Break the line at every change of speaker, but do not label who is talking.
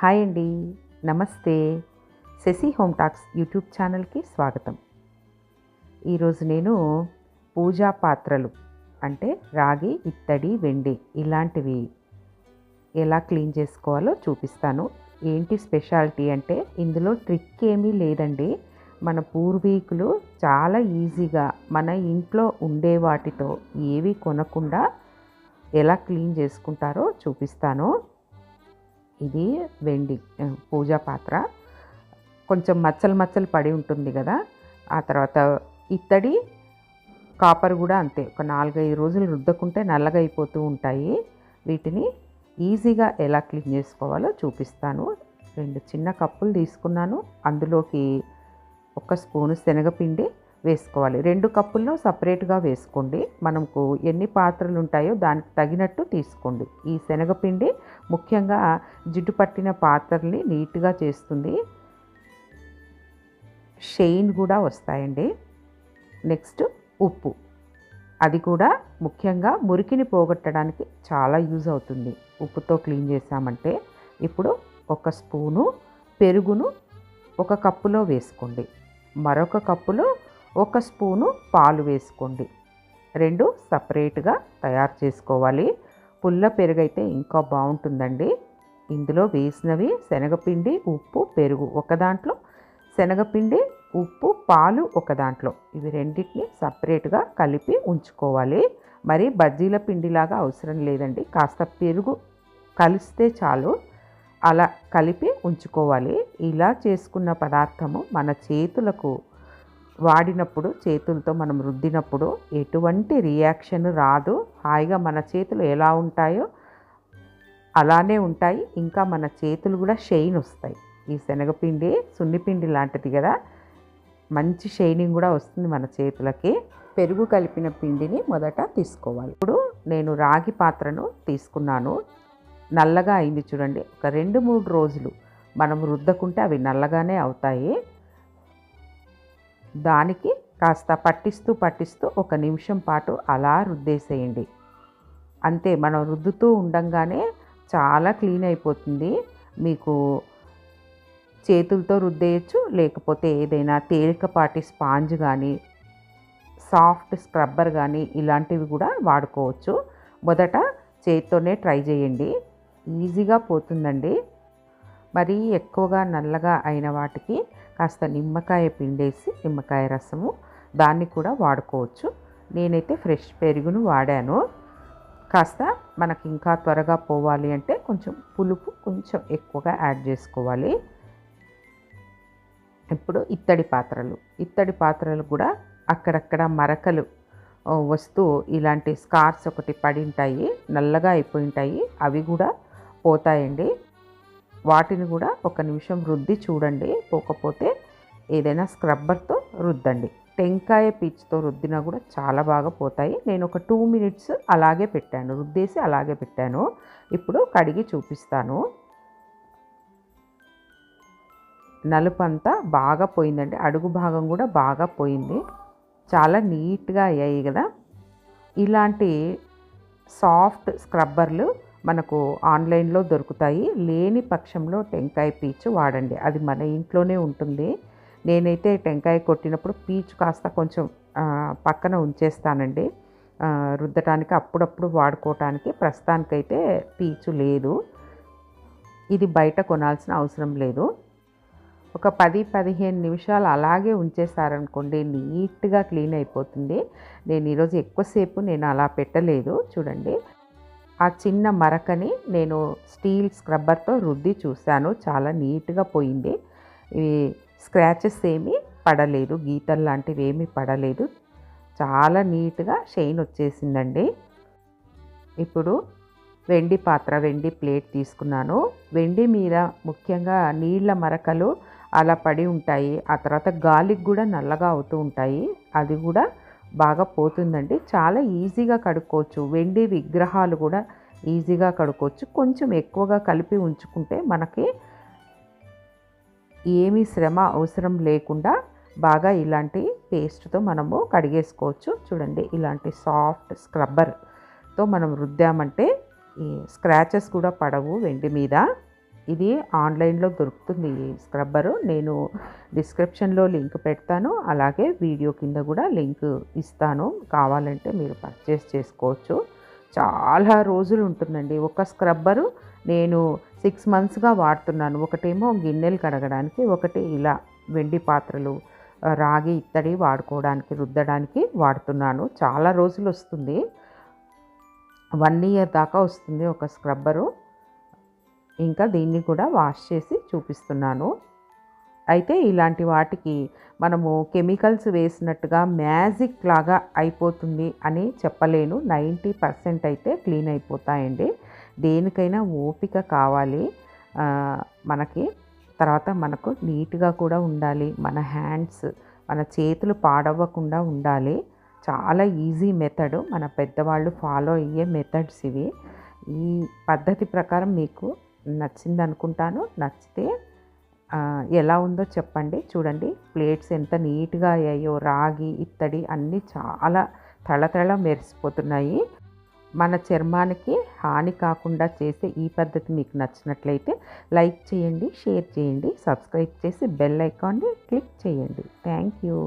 Hi అండి. నమస్తే. Shashi home talks YouTube ఛానల్కి స్వాగతం. ఈరోజు నేను పూజా పాత్రలు అంటే రాగి ఇత్తడి వెండి ఇలాంటివి ఎలా క్లీన్ చేసుకోవాలో చూపిస్తాను. ఏంటి స్పెషాలిటీ అంటే ఇందులో ట్రిక్ ఏమీ లేదండి. మన పూర్వీకులు చాలా ఈజీగా మన ఇంట్లో ఉండే వాటితో ఏవి కొనకుండా ఎలా క్లీన్ చేసుకుంటారో చూపిస్తాను. ఇది వెండి పూజా పాత్ర. కొంచెం మచ్చలు మచ్చలు పడి ఉంటుంది కదా ఆ తర్వాత ఇత్తడి కాపర్ కూడా అంతే. ఒక నాలుగైదు రోజులు రుద్దకుంటే నల్లగా అయిపోతూ ఉంటాయి. వీటిని ఈజీగా ఎలా క్లీన్ చేసుకోవాలో చూపిస్తాను. రెండు చిన్న కప్పులు తీసుకున్నాను. అందులోకి ఒక స్పూను శనగపిండి వేసుకోవాలి. రెండు కప్పులను సపరేట్గా వేసుకోండి. మనకు ఎన్ని పాత్రలు ఉంటాయో దానికి తగినట్టు తీసుకోండి. ఈ శనగపిండి ముఖ్యంగా జిడ్డు పట్టిన పాత్రల్ని నీట్గా చేస్తుంది. షెయిన్ కూడా వస్తాయండి. నెక్స్ట్ ఉప్పు. అది కూడా ముఖ్యంగా మురికిని పోగొట్టడానికి చాలా యూజ్ అవుతుంది. ఉప్పుతో క్లీన్ చేసామంటే ఇప్పుడు ఒక స్పూను పెరుగును ఒక కప్పులో వేసుకోండి. మరొక కప్పులో ఒక స్పూను పాలు వేసుకోండి. రెండు సపరేట్గా తయారు చేసుకోవాలి. పుల్ల పెరుగైతే ఇంకా బాగుంటుందండి. ఇందులో వేసినవి శనగపిండి ఉప్పు పెరుగు ఒక దాంట్లో. శనగపిండి ఉప్పు పాలు ఒక దాంట్లో. ఇవి రెండింటిని సపరేట్గా కలిపి ఉంచుకోవాలి. మరి బజ్జీల పిండిలాగా అవసరం లేదండి. కాస్త పెరుగు కలిస్తే చాలు. అలా కలిపి ఉంచుకోవాలి. ఇలా చేసుకున్న పదార్థము మన చేతులకు వాడినప్పుడు చేతులతో మనం రుద్దినప్పుడు ఎటువంటి రియాక్షన్ రాదు. హాయిగా మన చేతులు ఎలా ఉంటాయో అలానే ఉంటాయి. ఇంకా మన చేతులు కూడా షైన్ వస్తాయి. ఈ శనగపిండి సున్నిపిండి లాంటిది కదా. మంచి షైనింగ్ కూడా వస్తుంది మన చేతులకి. పెరుగు కలిపిన పిండిని మొదట తీసుకోవాలి. ఇప్పుడు నేను రాగి పాత్రను తీసుకున్నాను. నల్లగా అయింది చూడండి. ఒక రెండు మూడు రోజులు మనం రుద్దకుంటే అవి నల్లగానే అవుతాయి. దానికి కాస్త పట్టిస్తూ పట్టిస్తూ ఒక నిమిషం పాటు అలా రుద్దేసేయండి. అంతే మనం రుద్దుతూ ఉండంగానే చాలా క్లీన్ అయిపోతుంది. మీకు చేతులతో రుద్దేయచ్చు లేకపోతే ఏదైనా తేలికపాటి స్పాంజ్ కానీ సాఫ్ట్ స్క్రబ్బర్ కానీ ఇలాంటివి కూడా వాడుకోవచ్చు. మొదట చేతితోనే ట్రై చేయండి. ఈజీగా పోతుందండి. మరీ ఎక్కువగా నల్లగా అయిన వాటికి కాస్త నిమ్మకాయ పిండేసి నిమ్మకాయ రసము దాన్ని కూడా వాడుకోవచ్చు. నేనైతే ఫ్రెష్ పెరుగును వాడాను. కాస్త మనకి ఇంకా త్వరగా పోవాలి అంటే కొంచెం పులుపు కొంచెం ఎక్కువగా యాడ్ చేసుకోవాలి. ఇప్పుడు ఇత్తడి పాత్రలు. ఇత్తడి పాత్రలు కూడా అక్కడక్కడ మరకలు వస్తూ ఇలాంటి స్కార్స్ ఒకటి పడి ఉంటాయి నల్లగా అయిపోయి ఉంటాయి. అవి కూడా పోతాయండి. వాటిని కూడా ఒక నిమిషం రుద్ది చూడండి. పోకపోతే ఏదైనా స్క్రబ్బర్తో రుద్దండి. టెంకాయ పీచుతో రుద్దినా కూడా చాలా బాగా పోతాయి. నేను ఒక టూ మినిట్స్ అలాగే పెట్టాను. రుద్దేసి అలాగే పెట్టాను. ఇప్పుడు కడిగి చూపిస్తాను. నలుపు అంతా బాగా పోయిందండి. అడుగు భాగం కూడా బాగా పోయింది. చాలా నీట్గా అయ్యాయి కదా. ఇలాంటి సాఫ్ట్ స్క్రబ్బర్లు మనకు ఆన్లైన్లో దొరుకుతాయి. లేని పక్షంలో టెంకాయ పీచు వాడండి. అది మన ఇంట్లోనే ఉంటుంది. నేనైతే టెంకాయ కొట్టినప్పుడు పీచు కాస్త కొంచెం పక్కన ఉంచేస్తానండి. రుద్దటానికి అప్పుడప్పుడు వాడుకోవటానికి ప్రస్తుతానికైతే పీచు లేదు. ఇది బయట కొనాల్సిన అవసరం లేదు. ఒక పది పదిహేను నిమిషాలు అలాగే ఉంచేసారనుకోండి నీట్గా క్లీన్ అయిపోతుంది. నేను ఈరోజు ఎక్కువసేపు నేను అలా పెట్టలేదు. చూడండి. ఆ చిన్న మరకని నేను స్టీల్ స్క్రబ్బర్తో రుద్ది చూశాను. చాలా నీట్గా పోయింది. ఇవి స్క్రాచెస్ ఏమీ పడలేదు. గీతలు లాంటివి ఏమీ పడలేదు. చాలా నీట్గా షైన్ వచ్చేసిందండి. ఇప్పుడు వెండి పాత్ర వెండి ప్లేట్ తీసుకున్నాను. వెండి మీద ముఖ్యంగా నీళ్ళ మరకలు అలా పడి ఉంటాయి. ఆ తర్వాత గాలికి కూడా నల్లగా అవుతూ ఉంటాయి. అది కూడా బాగా పోతుందండి. చాలా ఈజీగా కడుక్కోవచ్చు. వెండి విగ్రహాలు కూడా ఈజీగా కడుక్కోవచ్చు. కొంచెం ఎక్కువగా కలిపి ఉంచుకుంటే మనకి ఏమీ శ్రమ అవసరం లేకుండా బాగా ఇలాంటి పేస్ట్తో మనము కడిగేసుకోవచ్చు. చూడండి ఇలాంటి సాఫ్ట్ స్క్రబ్బర్తో మనం రుద్దామంటే ఈ స్క్రాచెస్ కూడా పడవు వెండి మీద. ఇది ఆన్లైన్లో దొరుకుతుంది ఈ స్క్రబ్బరు. నేను డిస్క్రిప్షన్లో లింక్ పెడతాను. అలాగే వీడియో కింద కూడా లింక్ ఇస్తాను. కావాలంటే మీరు పర్చేస్ చేసుకోవచ్చు. చాలా రోజులు ఉంటుందండి. ఒక స్క్రబ్బరు నేను సిక్స్ మంత్స్గా వాడుతున్నాను. ఒకటేమో గిన్నెలు కడగడానికి ఒకటి ఇలా వెండి పాత్రలు రాగి ఇత్తడి వాడుకోవడానికి రుద్దడానికి వాడుతున్నాను. చాలా రోజులు వస్తుంది. వన్ ఇయర్ దాకా వస్తుంది ఒక స్క్రబ్బరు. ఇంకా దీన్ని కూడా వాష్ చేసి చూపిస్తున్నాను. అయితే ఇలాంటి వాటికి మనము కెమికల్స్ వేసినట్టుగా మ్యాజిక్ లాగా అయిపోతుంది అని చెప్పలేను. నైంటీ పర్సెంట్ అయితే క్లీన్ అయిపోతాయండి. దేనికైనా ఓపిక కావాలి. మనకి తర్వాత మనకు నీట్గా కూడా ఉండాలి. మన హ్యాండ్స్ మన చేతులు పాడవ్వకుండా ఉండాలి. చాలా ఈజీ మెథడ్. మన పెద్దవాళ్ళు ఫాలో అయ్యే మెథడ్స్ ఇవి. ఈ పద్ధతి ప్రకారం మీకు నచ్చింది అనుకుంటాను నచ్చితే ఎలా ఉందో చెప్పండి. చూడండి ప్లేట్స్ ఎంత నీట్గా అయ్యాయో రాగి ఇత్తడి అన్నీ చాలా తళతళ మెరిసిపోతున్నాయి. మన చర్మానికి హాని కాకుండా చేసే ఈ పద్ధతి మీకు నచ్చినట్లయితే లైక్ చేయండి షేర్ చేయండి సబ్స్క్రైబ్ చేసి బెల్ ఐకాన్ని క్లిక్ చేయండి. Thank you.